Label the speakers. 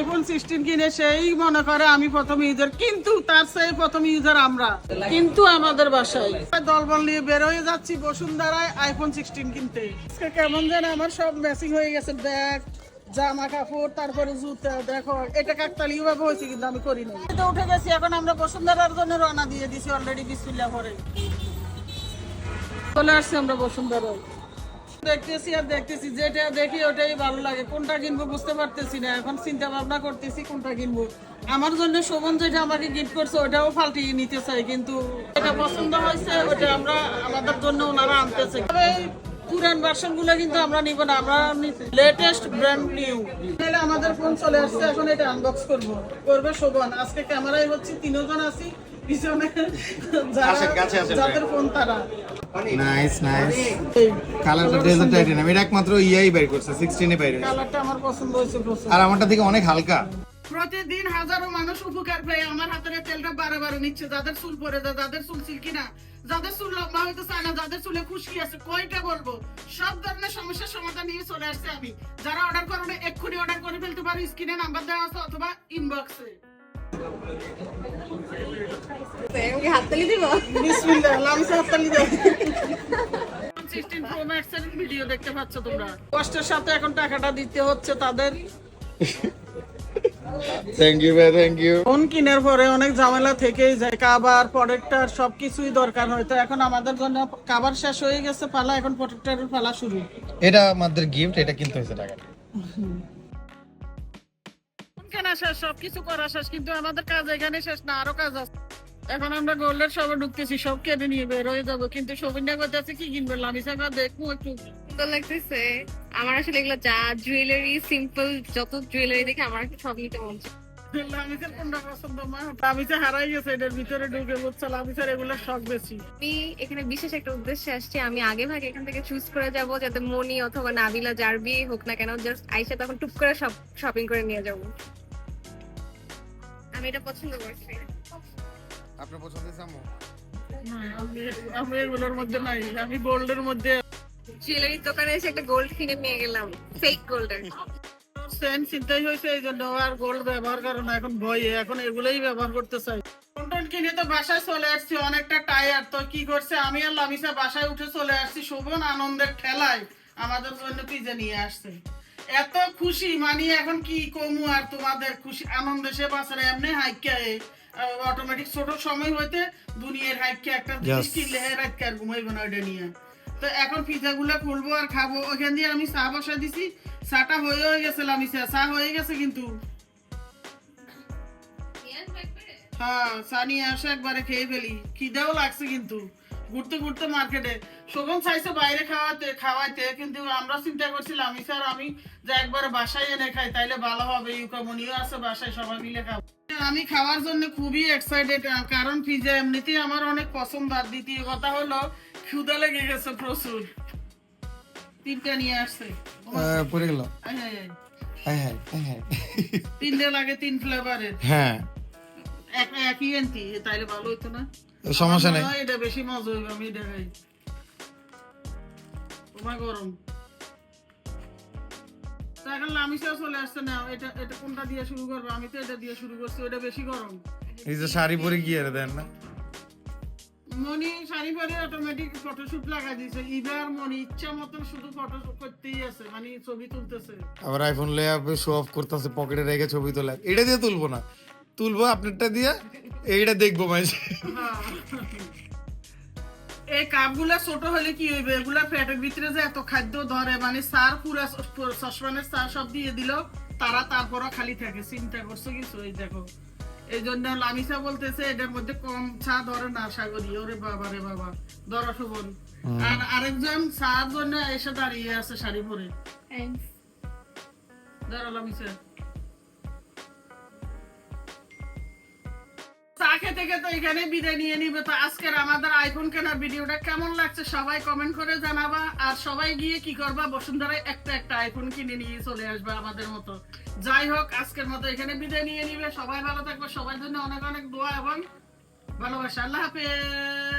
Speaker 1: IPhone sixteen কিনে সেই মনে করে আমি প্রথম ইউজার কিন্তু তার সেই প্রথম ইউজার আমরা। কিন্তু আমাদের বাসায়। দলবল নিয়ে বের হয়ে যাচ্ছি বসুন্ধরায় আইফোন সিক্সটিন কিনতে। কেমন যেন আমার সব ম্যাচিং হয়ে গেছে। ব্যাগ, জামা কাপড়, তারপরে জুতা, দেখো, এটা কাকতালীয় ভাবে হয়েছে, কিন্তু আমি করি নাই। তো উঠে গেছি, এখন আমরা বসুন্ধরার জন্য রওনা দিয়ে দিছি অলরেডি বিসমিল্লাহ করে চলে আসছি আমরা বসুন্ধরায়। দেখতেছি আর দেখতেছি, যেটা দেখি ওটাই ভালো লাগে। কোনটা কিনবো বুঝতে পারতেছি না। এখন চিন্তা ভাবনা করতেছি কোনটা কিনবো। আমার জন্য শোভন যেটা আমাকে গিফট করছে, ওটাও পাল্টিয়ে নিতে চাই, কিন্তু এটা পছন্দ হয়েছে, ওটা আমরা আমাদের জন্য ওনারা আনতেছে তবে পুরান ভার্সনগুলো কিন্তু আমরা নিব না আমরা লেটেস্ট ব্র্যান্ড নিউ আমাদের ফোন চলে আসছে এখন এটা আনবক্স করব। করবে শোভন আজকে ক্যামেরায় হচ্ছে তিনজন আছি পিছনে যাদের ফোন তারা।
Speaker 2: নাইস নাইস কালারটা ডেজার্ট এটা একমাত্র ইয়াই বের করছে 16 এ বের
Speaker 1: কালারটা আমার পছন্দ হয়েছে
Speaker 2: আর আমারটা থেকে অনেক হালকা।
Speaker 1: প্রতিদিন হাজারো মানুষ উপকার পেয়ে। আমার হাতের তেলটা বারে বারে নিচ্ছে। যাদের চুল পরে যায় যাদের চুল সিল্কি না যাদের চুল লম্বা হইতে চায় না যাদের চুলে খুশকি আছে কয়টা বলব? সব ধরনের সমস্যার সমাধান নিয়ে চলে আসছে আমি। যারা অর্ডার করবে এক্ষুনি অর্ডার করে ফেলতে পারো। স্ক্রিনে নাম্বার দেওয়া আছে অথবা ইনবক্সে
Speaker 3: আমি হাততালি দিব?
Speaker 1: বিসমিল্লাহ লামসা হাততালি দাও 16 Pro Max এর ভিডিও দেখতে পাচ্ছ তোমরা। কষ্টের সাথে এখন টাকাটা দিতে হচ্ছে তাদের।
Speaker 2: থ্যাংক ইউ ভাই থ্যাংক ইউ
Speaker 1: ফোন কেনার পরে অনেক ঝামেলা থেকেই যায় কাবার প্রোটেক্টর সবকিছুই দরকার হয়। তো এখন আমাদের জন্য কাবার শেষ হয়ে গেছে পালা এখন প্রোটেক্টরের পালা শুরু।
Speaker 2: এটা আমাদের গিফট এটা কিনতে হয়েছে টাকা।
Speaker 1: কেনা শেষ সবকিছু করা শেষ কিন্তু আমাদের কাজ এখানে শেষ না আরও কাজ আছে। এখন আমরা গোল্ডের সবে ঢুকতেছি সব কেটে নিয়ে বের হয়ে যাব। কিন্তু সবিনটা করতেছে কি কিনবে? লামিসা দেখব একটু।
Speaker 3: সুন্দর লাগতেছে। আমার আসলে এগুলো যা জুয়েলারি সিম্পল যত জুয়েলারি দেখে আমার সব নিতে মন চায়।
Speaker 1: লামিসার কোনটা পছন্দ? মা লামিসা হারাই গেছে এটার ভিতরে ঢুকে বুঝছ লামিসার এগুলো শখ বেশি।
Speaker 3: আমি এখানে বিশেষ একটা উদ্দেশ্যে আসছি। আমি আগে ভাগে এখান থেকে চুজ করে যাব যাতে মনি অথবা নাবিলা যার বিয়ে হোক না কেন জাস্ট আইসা তখন টুক করে সব শপিং করে নিয়ে যাব। আমি এটা পছন্দ করছি।
Speaker 2: আপনার পছন্দ হয়েছে
Speaker 1: আমি আমি এগুলোর মধ্যে নাই। আমি গোল্ডের মধ্যে
Speaker 3: জুয়েলারির দোকানে এসে একটা গোল্ড কিনে নিয়ে গেলাম ফেক গোল্ডের
Speaker 1: সেন চিন্তাই হয়েছে এই জন্য আর গোল্ড ব্যবহার করে না এখন ভয়ে এখন এগুলোই ব্যবহার করতে চাই। কন্টেন্ট কিনে তো বাসায় চলে আসছি অনেকটা টায়ার তো কি করছে? আমি আর লামিসা বাসায় উঠে চলে আসছি শোভন আনন্দের ঠেলায়। আমাদের জন্য পিজা নিয়ে আসছে। এত খুশি মানে এখন কি কমু আর তোমাদের খুশি আনন্দ সে বাসারে এমনি হাইকা অটোমেটিক ছোট সময় হইতে দুনিয়ার হাইকা একটা জিনিস
Speaker 2: Yes.
Speaker 1: কিনলে হে রাত আর ঘুমাইবো না ওইটা নিয়ে। তো এখন পিজা গুলা খুলবো আর খাব। ওখান দিয়ে আমি চা বসা দিছি। চাটা হয়ে হয়ে গেছে লামিসা চা হয়ে গেছে কিন্তু। হ্যাঁ চা নিয়ে আসে একবারে খেয়ে ফেলি। খিদেও লাগছে কিন্তু। ঘুরতে ঘুরতে মার্কেটে। চাইছে বাইরে খাওয়াতে, খাওয়াইতে, কিন্তু আমরা চিন্তা করছিলাম আমি স্যার আমি যে একবার বাসায় এনে খাই, তাইলে ভালো হবে। ইউকামনিও আছে বাসায়, সবাই মিলে খাব। আমি খাওয়ার জন্য খুবই এক্সাইটেড কারণ পিজা এমনিতেই আমার অনেক পছন্দ। আর দ্বিতীয় কথা হলো ক্ষুদা লেগে গেছে প্রচুর। তিনটা নিয়ে আসছে।
Speaker 2: পড়ে গেল।
Speaker 1: হায় হায়।
Speaker 2: হ্যাঁ হ্যাঁ হ্যাঁ
Speaker 1: তিনটে লাগে তিন ফ্লেভারের
Speaker 2: হ্যাঁ।
Speaker 1: এক একই এনতি তাইলে ভালো হইতো না।
Speaker 2: সমস্যা নেই।
Speaker 1: এটা বেশি মজা হইবে আমি এটা খাই। তোমার গরম। তা এখন লামিসা চলে আসছে না এটা এটা কোনটা দিয়ে শুরু করব? আমি তো এটা দিয়ে শুরু করছি ওটা বেশি গরম।
Speaker 2: এই যে শাড়ি পরে গিয়ে দেন না।
Speaker 1: মনি শাড়ি পরে অটোমেটিক ফটোশুট লাগাই দিয়েছে এবার মনি ইচ্ছা মতন শুধু ফটো করতেই আছে মানে ছবি তুলতেছে।
Speaker 2: আবার আইফোন লয়ে আপনি শো অফ করতেছে পকেটে রেখে ছবি তোলা এটা দিয়ে তুলবো না। তুলবো আপনারটা দিয়ে এইটা দেখব মাঝে।
Speaker 1: হ্যাঁ। এই কাপগুলা ছোট হলে কি হইবে? এগুলা পেটের ভিতরে যে এত খাদ্য ধরে মানে সার পুরা সসপ্যানের সার সব দিয়ে দিল তারা তারপরও খালি থাকে। চিন্তা করছ কিছু? এই দেখো। এই জন্য লামিসা বলতেছে এটার মধ্যে কম চা ধরে না সাগরি। ওরে বাবা রে বাবা ধরা শোভন আর আরেকজন চার জন্য এসে দাঁড়িয়ে আছে শাড়ি পরে। ধরো লামিসা। চা খেতে খেতে এখানে বিদায় নিয়ে নিবে। তো আজকের আমাদের আইফোন কেনার ভিডিওটা কেমন লাগছে সবাই কমেন্ট করে জানাবা। আর সবাই গিয়ে কি করবা? বসুন্ধরায় একটা একটা আইফোন কিনে নিয়ে চলে আসবে আমাদের মতো। যাই হোক, আজকের মতো এখানে বিদায় নিয়ে নিবে। সবাই ভালো থাকবে। সবার জন্য অনেক অনেক দোয়া এবং ভালোবাসা। আল্লাহ হাফেজ।